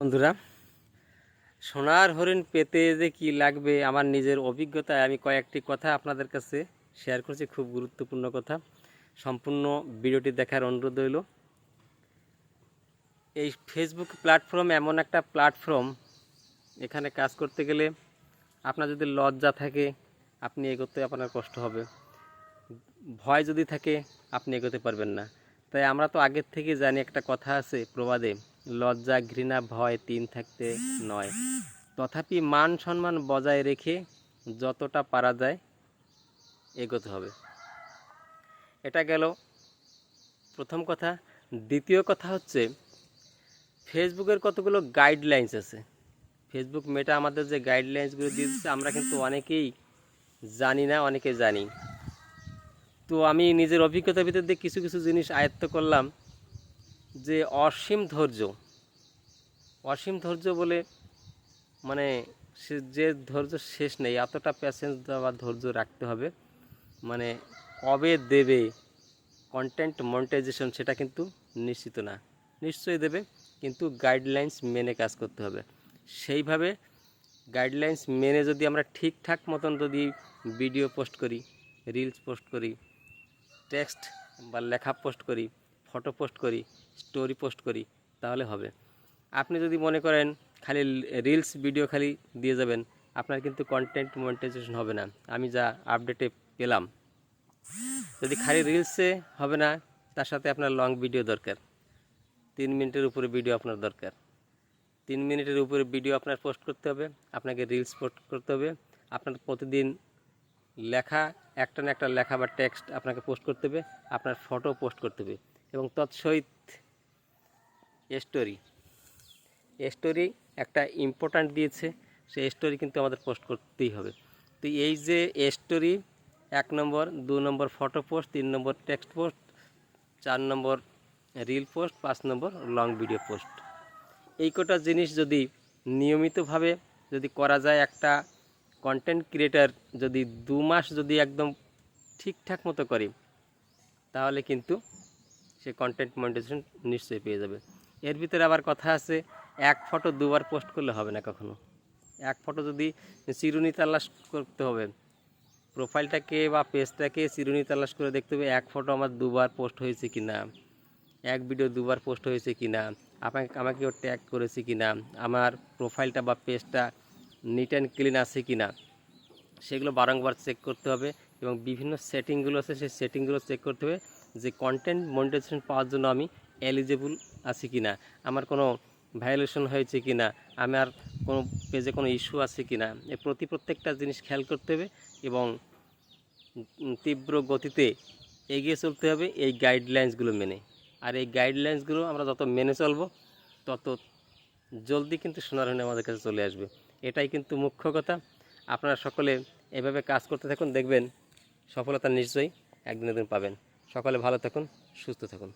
বন্ধুরা, সোনার হরিণ পেতে যে কি লাগবে আমার নিজের অভিজ্ঞতায় আমি কয়েকটি কথা আপনাদের কাছে শেয়ার করছি, খুব গুরুত্বপূর্ণ কথা। সম্পূর্ণ ভিডিওটি দেখার অনুরোধ রইল। এই ফেসবুক প্ল্যাটফর্ম এমন একটা প্ল্যাটফর্ম এখানে কাজ করতে গেলে আপনার যদি লজ্জা থাকে, আপনি এগোতে আপনার কষ্ট হবে। ভয় যদি থাকে, আপনি এগোতে পারবেন না। তাই আমরা তো আগের থেকে জানি একটা কথা আছে প্রবাদে লজ্জা, ঘৃণা, ভয় তিন থাকতে নয়। তথাপি মান সম্মান বজায় রেখে যতটা পারা যায় এগোতে হবে। এটা গেল প্রথম কথা। দ্বিতীয় কথা হচ্ছে, ফেসবুকের কতগুলো গাইডলাইন্স আছে? ফেসবুক মেটা আমাদের যে গাইডলাইন্সগুলো দিয়েছে আমরা কিন্তু অনেকেই জানি না, অনেকে জানি। তো আমি নিজের অভিজ্ঞতার ভিতর দিয়ে কিছু কিছু জিনিস আয়ত্ত করলাম। যে অসীম ধৈর্য অসীম ধৈর্য বলে মানে সে যে ধৈর্য শেষ নেই, এতটা প্যাসেন্স বা ধৈর্য রাখতে হবে। মানে কবে দেবে কন্টেন্ট মনিটাইজেশন সেটা কিন্তু নিশ্চিত না। নিশ্চয়ই দেবে, কিন্তু গাইডলাইন্স মেনে কাজ করতে হবে। সেইভাবে গাইডলাইন্স মেনে যদি আমরা ঠিকঠাক মতন যদি ভিডিও পোস্ট করি রিলস পোস্ট করি টেক্সট বা লেখা পোস্ট করি ফটো পোস্ট করি স্টোরি পোস্ট করি, তাহলে হবে। আপনি যদি মনে করেন খালি রিলস ভিডিও খালি দিয়ে যাবেন, আপনার কিন্তু কন্টেন্ট মনিটাইজেশন হবে না। আমি যা আপডেটে পেলাম। যদি খালি রিলসে হবে না, তার সাথে আপনার লং ভিডিও দরকার। তিন মিনিটের উপরে ভিডিও আপনার দরকার। তিন মিনিটের উপরে ভিডিও আপনার পোস্ট করতে হবে, আপনাকে রিলস পোস্ট করতে হবে। আপনার প্রতিদিন লেখা, একটা না একটা লেখা বা টেক্সট আপনাকে পোস্ট করতে হবে, আপনার ফটো পোস্ট করতে হবে। এবং তৎসহিত স্টোরি স্টোরি একটা ইম্পর্ট্যান্ট দিয়েছে, সেই স্টোরি কিন্তু আমাদের পোস্ট করতেই হবে। তো এই যে স্টোরি এক নম্বর, দু নম্বর ফটো পোস্ট তিন নম্বর টেক্সট পোস্ট চার নম্বর রিল পোস্ট পাঁচ নম্বর লং ভিডিও পোস্ট এই কটা জিনিস যদি নিয়মিতভাবে যদি করা যায়, একটা কন্টেন্ট ক্রিয়েটার যদি দু মাস যদি একদম ঠিকঠাক মতো করে, তাহলে কিন্তু সে কন্টেন্ট মনিটাইজেশন নিশ্চয়ই পেয়ে যাবে। এর ভিতরে আবার কথা আছে, এক ফটো দুবার পোস্ট করলে হবে না কখনো। এক ফটো যদি চিরুনি তালাশ করতে হবে, প্রোফাইলটাকে বা পেজটাকে চিরুনি তালাশ করে দেখতে হবে এক ফটো আমার দুবার পোস্ট হয়েছে কি না এক ভিডিও দুবার পোস্ট হয়েছে কি না আমাকে আমাকে ও ট্যাগ করেছে কি না আমার প্রোফাইলটা বা পেজটা নিট অ্যান্ড ক্লিন আছে কি না সেগুলো বারংবার চেক করতে হবে। এবং বিভিন্ন সেটিংগুলো আছে, সেই সেটিংগুলো চেক করতে হবে যে কন্টেন্ট মনিটাইজেশন পাওয়ার জন্য আমি এলিজেবল আছি কি না আমার কোনো ভায়োলেশন হয়েছে কি না আমার কোনো পেজে কোনো ইস্যু আছে কি না এ প্রতি প্রত্যেকটা জিনিস খেয়াল করতে হবে এবং তীব্র গতিতে এগিয়ে চলতে হবে এই গাইডলাইন্সগুলো মেনে। আর এই গাইডলাইন্সগুলো আমরা যত মেনে চলবো, তত জলদি কিন্তু সোনার হরিণ আমাদের কাছে চলে আসবে। এটাই কিন্তু মুখ্য কথা। আপনারা সকলে এভাবে কাজ করতে থাকুন, দেখবেন সফলতা নিশ্চয়ই একদিন একদিন পাবেন। সকলে ভালো থাকুন সুস্থ থাকুন।